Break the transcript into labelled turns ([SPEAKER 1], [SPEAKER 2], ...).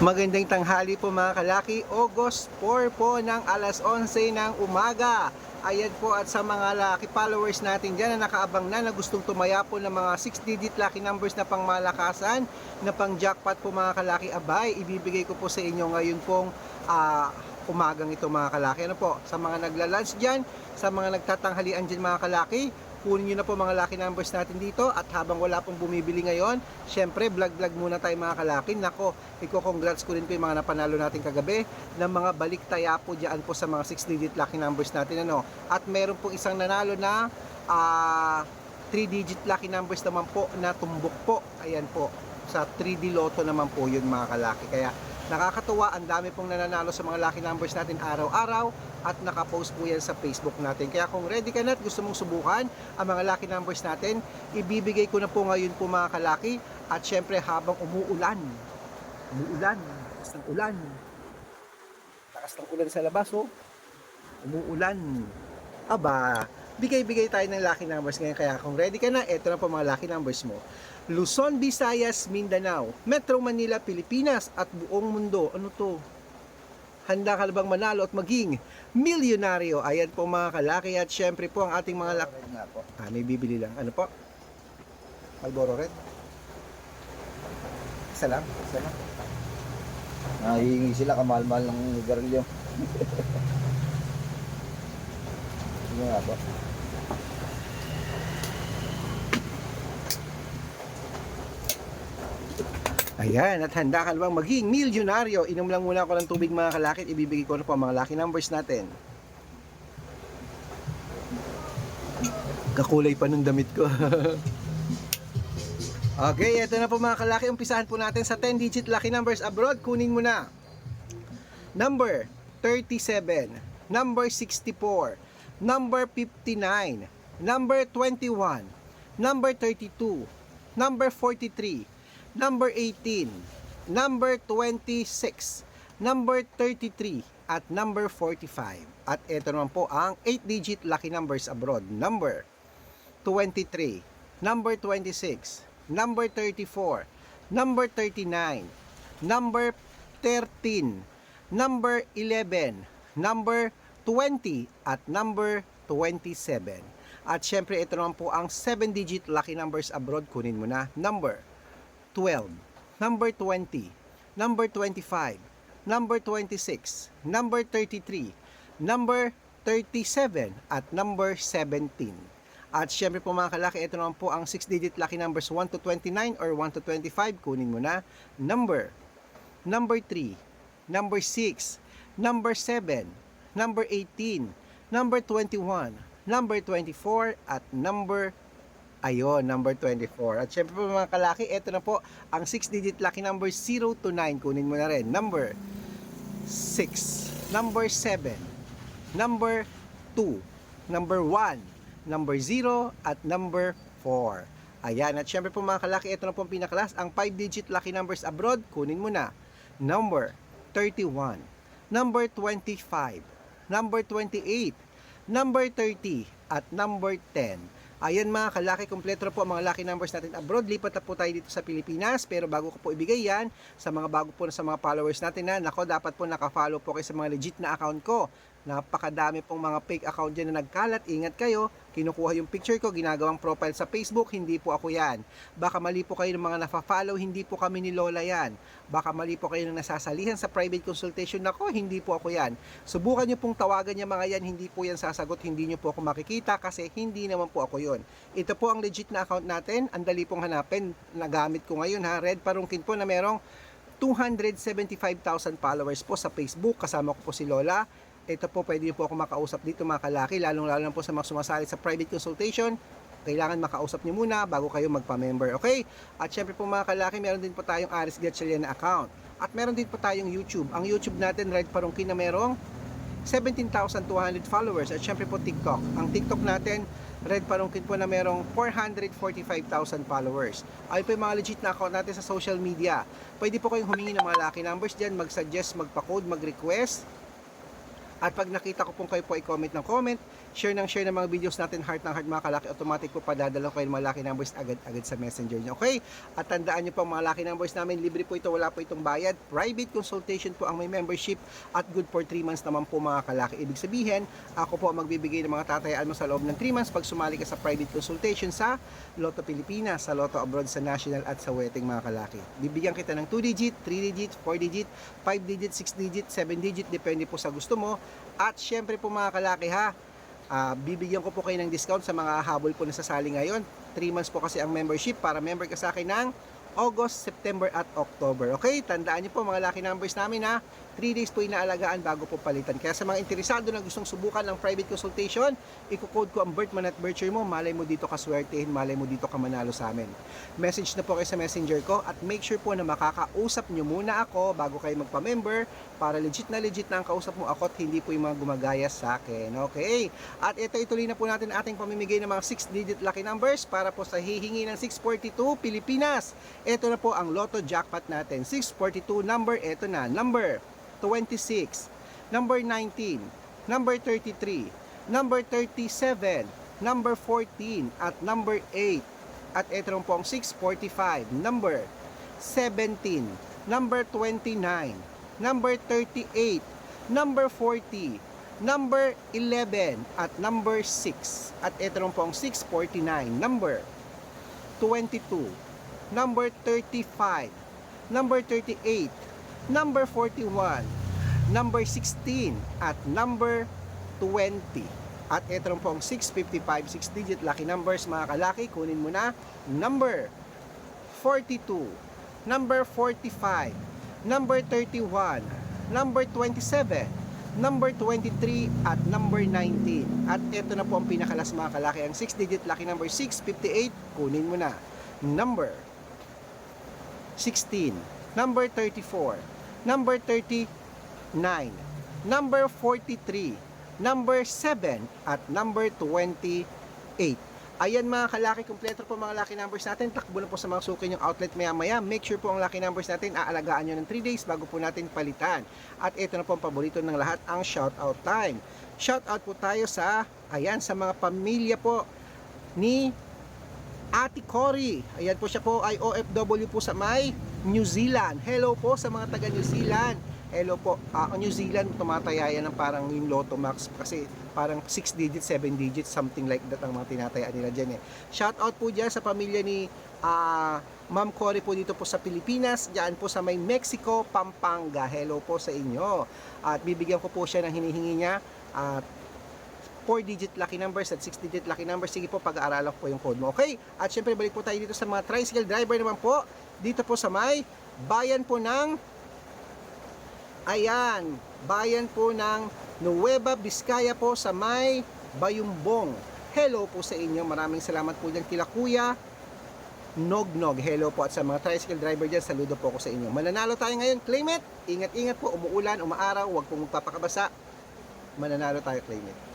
[SPEAKER 1] Magandang tanghali po mga kalaki. August 4 po ng alas 11 ng umaga. Ayan po at sa mga laki followers natin dyan na nakaabang na na gustong tumaya po ng mga 6-digit lucky numbers na pang malakasan, na pang jackpot po mga kalaki abay. Ibibigay ko po sa inyo ngayon pong ah, umagang ito mga kalaki. Ano po, sa mga nagla-lunch dyan, sa mga nagtatanghalian dyan mga kalaki, kunin nyo na po mga lucky numbers natin dito at habang wala pong bumibili ngayon, syempre vlog vlog muna tayo mga kalaki. Nako, iko-congrats ko rin po yung mga napanalo natin kagabi ng mga balik taya po dyan po sa mga 6 digit lucky numbers natin ano. At meron pong isang nanalo na ah 3 digit lucky numbers naman po na tumbok po. Ayan po. Sa 3D Lotto naman po yun mga kalaki. Kaya nakakatuwa, ang dami pong nananalo sa mga lucky numbers natin araw-araw at nakapost po yan sa Facebook natin. Kaya kung ready ka na at gusto mong subukan ang mga lucky numbers natin, ibibigay ko na po ngayon po mga kalaki. At syempre habang umuulan, umuulan, lakas ng ulan, lakas ng ulan sa labas oh, umuulan, aba, bigay-bigay tayo ng lucky numbers ngayon. Kaya kung ready ka na, eto na po mga lucky numbers mo. Luzon, Visayas, Mindanao, Metro Manila, Pilipinas at buong mundo. Ano to? Handa ka bang manalo at maging milyonaryo? Ayan po mga kalaki at syempre po ang ating mga laki. Ah, may bibili lang. Ano po? Malboro Red? Isa lang?
[SPEAKER 2] Isa na. Nahihingi sila kamahal-mahal ng nigarilyo. Sige nga po.
[SPEAKER 1] Ayan, at handa ka bang maging milyonaryo? Inom lang muna ako ng tubig mga kalakit. Ibibigay ko na po ang mga lucky numbers natin. Kakulay pa ng damit ko. okay, ito na po mga kalaki. Umpisahan po natin sa 10-digit lucky numbers abroad. Kunin mo na. Number 37. Number 64. Number 59. Number 21. Number 32. Number 43 number 18, number 26, number 33, at number 45. At ito naman po ang 8-digit lucky numbers abroad. Number 23, number 26, number 34, number 39, number 13, number 11, number 20, at number 27. At syempre ito naman po ang 7-digit lucky numbers abroad. Kunin mo na. Number 12, number 20, number 25, number 26, number 33, number 37, at number 17. At syempre po mga kalaki, ito naman po ang 6-digit lucky numbers 1 to 29 or 1 to 25. Kunin mo na. Number, number 3, number 6, number 7, number 18, number 21, number 24, at number Ayun, number 24. At syempre po mga kalaki, ito na po ang 6-digit lucky number 0 to 9. Kunin mo na rin. Number 6, number 7, number 2, number 1, number 0, at number 4. Ayan, at syempre po mga kalaki, ito na po ang pinakalas. Ang 5-digit lucky numbers abroad, kunin mo na. Number 31, number 25, number 28, number 30, at number 10. Ayan mga kalaki, kompleto po ang mga lucky numbers natin abroad. Lipat na po tayo dito sa Pilipinas. Pero bago ko po ibigay yan, sa mga bago po na sa mga followers natin na, nako, dapat po nakafollow po kayo sa mga legit na account ko. Napakadami pong mga fake account dyan na nagkalat. Ingat kayo, kinukuha yung picture ko, ginagawang profile sa Facebook, hindi po ako yan. Baka mali po kayo ng mga nafa-follow, hindi po kami ni Lola yan. Baka mali po kayo ng nasasalihan sa private consultation nako, hindi po ako yan. Subukan nyo pong tawagan niya mga yan, hindi po yan sasagot, hindi nyo po ako makikita kasi hindi naman po ako yon. Ito po ang legit na account natin, ang dali pong hanapin, nagamit ko ngayon ha, Red Parungkin po na merong 275,000 followers po sa Facebook, kasama ko po si Lola. Ito po, pwede niyo po ako makausap dito mga kalaki, lalong-lalo na po sa mga sumasali sa private consultation. Kailangan makausap niyo muna bago kayo magpa-member, okay? At syempre po mga kalaki, meron din po tayong Aris Gatchalian account. At meron din po tayong YouTube. Ang YouTube natin, Red Parungkin na merong 17,200 followers. At syempre po TikTok. Ang TikTok natin, Red Parungkin po na merong 445,000 followers. Ay po yung mga legit na account natin sa social media. Pwede po kayong humingi ng mga lucky numbers dyan, mag-suggest, magpa-code, mag-request At pag nakita ko pong kayo po ay comment ng comment, share ng share ng mga videos natin, heart ng heart mga kalaki, automatic po padadala ko kayo ng mga lucky numbers agad-agad sa messenger nyo. Okay? At tandaan nyo po mga lucky numbers namin, libre po ito, wala po itong bayad. Private consultation po ang may membership at good for 3 months naman po mga kalaki. Ibig sabihin, ako po ang magbibigay ng mga tatayaan mo sa loob ng 3 months pag sumali ka sa private consultation sa Lotto Pilipinas, sa Lotto Abroad, sa National at sa Wedding mga kalaki. Bibigyan kita ng 2 digit, 3 digit, 4 digit, 5 digit, 6 digit, 7 digit, depende po sa gusto mo. At syempre po mga kalaki ha, ah, bibigyan ko po kayo ng discount sa mga habol po na sasali ngayon. 3 months po kasi ang membership para member ka sa akin ng August, September at October. Okay, tandaan niyo po mga lucky numbers namin ha. 3 days po inaalagaan bago po palitan. Kaya sa mga interesado na gustong subukan ng private consultation, i-code ko ang birth month at birth year mo, malay mo dito ka swertehin, malay mo dito ka manalo sa amin. Message na po kayo sa messenger ko at make sure po na makakausap nyo muna ako bago kayo magpa-member para legit na legit na ang kausap mo ako at hindi po yung mga gumagaya sa akin. Okay? At ito ituloy na po natin ating pamimigay ng mga 6-digit lucky numbers para po sa hihingi ng 642 Pilipinas. Ito na po ang Lotto Jackpot natin. 642 number, ito na. Number 26, number 19, number 33, number 37, number 14, at number 8. At ito rin po ang 645, number 17, number 29, number 38, number 40, number 11, at number 6. At ito rin po ang 649, number 22, number 35, number 38, number 41, number 16, at number 20. At ito po ang 655, 6-digit lucky numbers mga kalaki. Kunin mo na number 42, number 45, number 31, number 27, number 23, at number 19. At ito na po ang pinakalas mga kalaki. Ang 6-digit lucky number 658, kunin mo na. Number 16, number 34, number 39, number 43, number 7, at number 28. Ayan mga kalaki, kumpleto po mga lucky numbers natin. Takbo na po sa mga suki yung outlet maya maya. Make sure po ang lucky numbers natin, aalagaan nyo ng 3 days bago po natin palitan. At ito na po ang paborito ng lahat, ang shoutout time. Shoutout po tayo sa, ayan, sa mga pamilya po ni Ate Cory. Ayan po siya po ay OFW po sa may New Zealand. Hello po sa mga taga New Zealand. Hello po. Ang New Zealand tumataya yan ng parang yung Lotto Max kasi parang 6 digits, 7 digits, something like that ang mga tinatayaan nila dyan eh. Shout out po dyan sa pamilya ni ah, Ma'am Cory po dito po sa Pilipinas, dyan po sa may Mexico, Pampanga. Hello po sa inyo. At bibigyan ko po siya ng hinihingi niya at 4-digit lucky numbers at 6-digit lucky numbers. Sige po, pag-aaralan po yung code mo. Okay? At syempre, balik po tayo dito sa mga tricycle driver naman po. Dito po sa may bayan po ng Ayan, bayan po ng Nueva Vizcaya po sa may Bayumbong. Hello po sa inyo. Maraming salamat po dyan kila Kuya Nognog. Hello po at sa mga tricycle driver dyan, saludo po ako sa inyo. Mananalo tayo ngayon, claim it. Ingat-ingat po, umuulan, umaaraw, huwag pong magpapakabasa. Mananalo tayo, claim it.